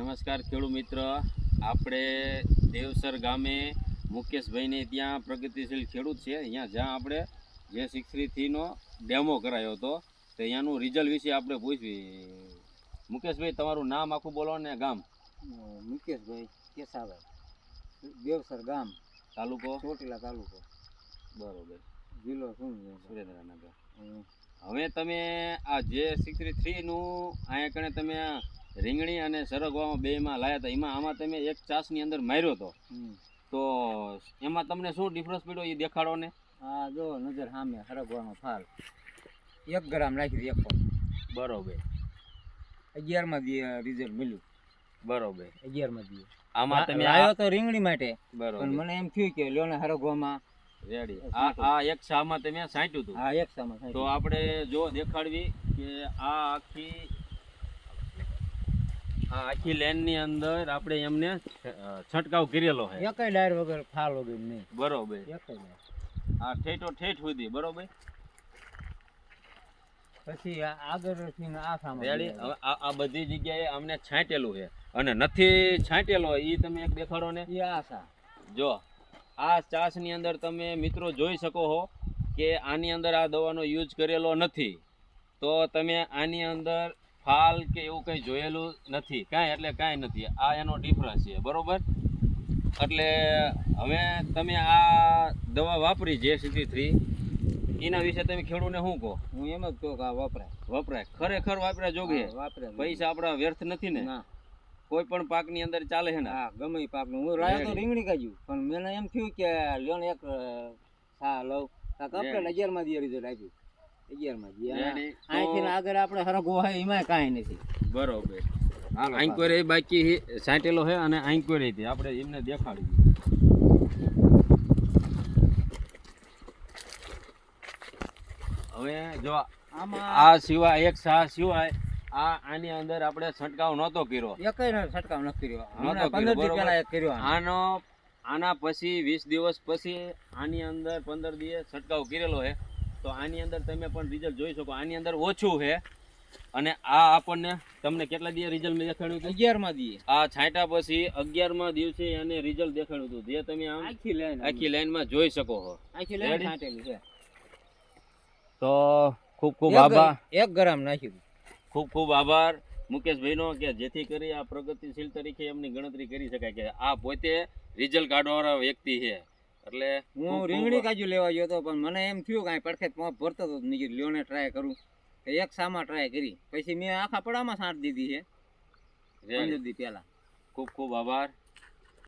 નમસ્કાર ખેડૂત મિત્ર. આપણે દેવસર ગામે મુકેશભાઈને ત્યાં પ્રગતિશીલ ખેડૂત છે. અહીંયા જ્યાં આપણે જે સિક્સ થ્રી થ્રીનો ડેમો કરાયો હતો તો અહીંયાનું રિઝલ્ટ વિશે આપણે પૂછવી. મુકેશભાઈ તમારું નામ આખું બોલો ને ગામ. મુકેશભાઈ કેસાભાઈ દેવસર ગામ તાલુકો? ચોટીલા તાલુકો. બરોબર. જિલ્લો શું સુરેન્દ્રનગર. હવે તમે આ જે સિક્સ થ્રી થ્રીનું અહીંયા કણે તમે રીંગણી અને સરગવામાં બેમાં લાયા હતા એમાં આમાં તમે એક ચાસની અંદર માર્યો હતો તો એમાં તમને શું ડિફરન્સ પડ્યો એ દેખાડો ને હા જો નજર સામે સરગવાનો ફાલ. એક ગ્રામ રાખી એક બરોબર. અગિયારમાં રિઝલ્ટ મળ્યું. બરોબર. અગિયારમાં દી. આમાં તમે આવ્યો તો રીંગણી માટે. બરોબર. મને એમ થયું કે લ્યો ને હરગવામાં. રેડી આ આ એક શામાં તમે સાંટ્યું હતું હા એક શામાં તો આપણે જો દેખાડવી કે આ આખી આખી લેનની અંદર આપણે એમને છંટકાવ કરેલો છે. એક ડાયર વગર ફાલ વગર નહીં. બરોબર. એક હા ઠેઠો ઠેઠ સુધી બરોબર? પછી આ આગળથી ને આ સામે હવે આ બધી જગ્યાએ અમને છાંટેલું છે. અને નથી છાંટેલો એ તમે એક દેખાડો ને. એ આશા જો આ ચાસની અંદર તમે મિત્રો જોઈ શકો હો કે આની અંદર આ દવાનો યુઝ કરેલો નથી. તો તમે આની અંદર ફાલ કે એવું કંઈ જોયેલું નથી કાંઈ એટલે કાંઈ નથી આ એનો ડિફરન્સ છે બરોબર? એટલે હવે તમે આ દવા વાપરી જે સિક્સટી થ્રી એના વિશે તમે ખેડૂતને શું કહો? હું એમ જ કહું કે આ વપરાય. વપરાય. ખરેખર વાપર્યા જોગે? વાપરે વાપરાય પૈસા આપણા વ્યર્થ નથી ને? કોઈ પણ પાકની અંદર ચાલે છે ને? હા ગમે પાકનું. હું રાયો તો રીંગણી કાઢ્યું પણ મને એમ થયું કે લ્યો એક હા સા લઉં. કપડે. અગિયારમાં દી રિઝલ્ટ આપ્યું અગિયારમાં અને અહીંથી આગળ આપણે હરગો હોય એમાંય કાંઈ નથી. બરોબર. આંકોરે બાકી સાંટેલો છે અને આંકોરે હતી આપણે એમને દેખાડી હવે જો આ સિવાય એક સા સિવાય આ આની અંદર આપણે છંટકાવ નહોતો કર્યો. એકય છંટકાવ નથી કર્યો. હમણાં પંદર દી પહેલા એક કર્યો આનો. આનો આના પછી વીસ દિવસ પછી આની અંદર પંદર દિવસ છંટકાવ કરેલો છે તો આની અંદર તમે પણ રિઝલ્ટ જોઈ શકો. આની અંદર ઓછું છે. અને આ આપણને તમને કેટલા દિવસ રિઝલ્ટ દેખાડ્યું હતું? અગિયારમાં દી આ છાંટા પછી અગિયારમા દિવસે એને રિઝલ્ટ દેખાડ્યું હતું. જે તમે આમ આખી લાઈન આખી લાઈનમાં જોઈ શકો છો. આખી લાઈન છાંટેલી છે. તો ખૂબ ખૂબ આભાર. એક ગ્રામ નાખ્યું. ખૂબ ખૂબ આભાર. મુકેશભાઈનો કે જેથી કરી આ પ્રગતિશીલ તરીકે એમની ગણતરી કરી શકાય કે આ પોતે રિઝલ્ટ કાઢવાવાળા વ્યક્તિ છે. એટલે હું રીંગણી કાજુ લેવા ગયો હતો પણ મને એમ થયું કાંઈ પડખે પોપ ભરતો હતો નીકળી લ્યોને ટ્રાય કરું. તો એક સામા ટ્રાય કરી. પછી મેં આખા પડામાં સાંટ દીધી છે. પંદર દી પહેલા. ખૂબ ખૂબ આભાર.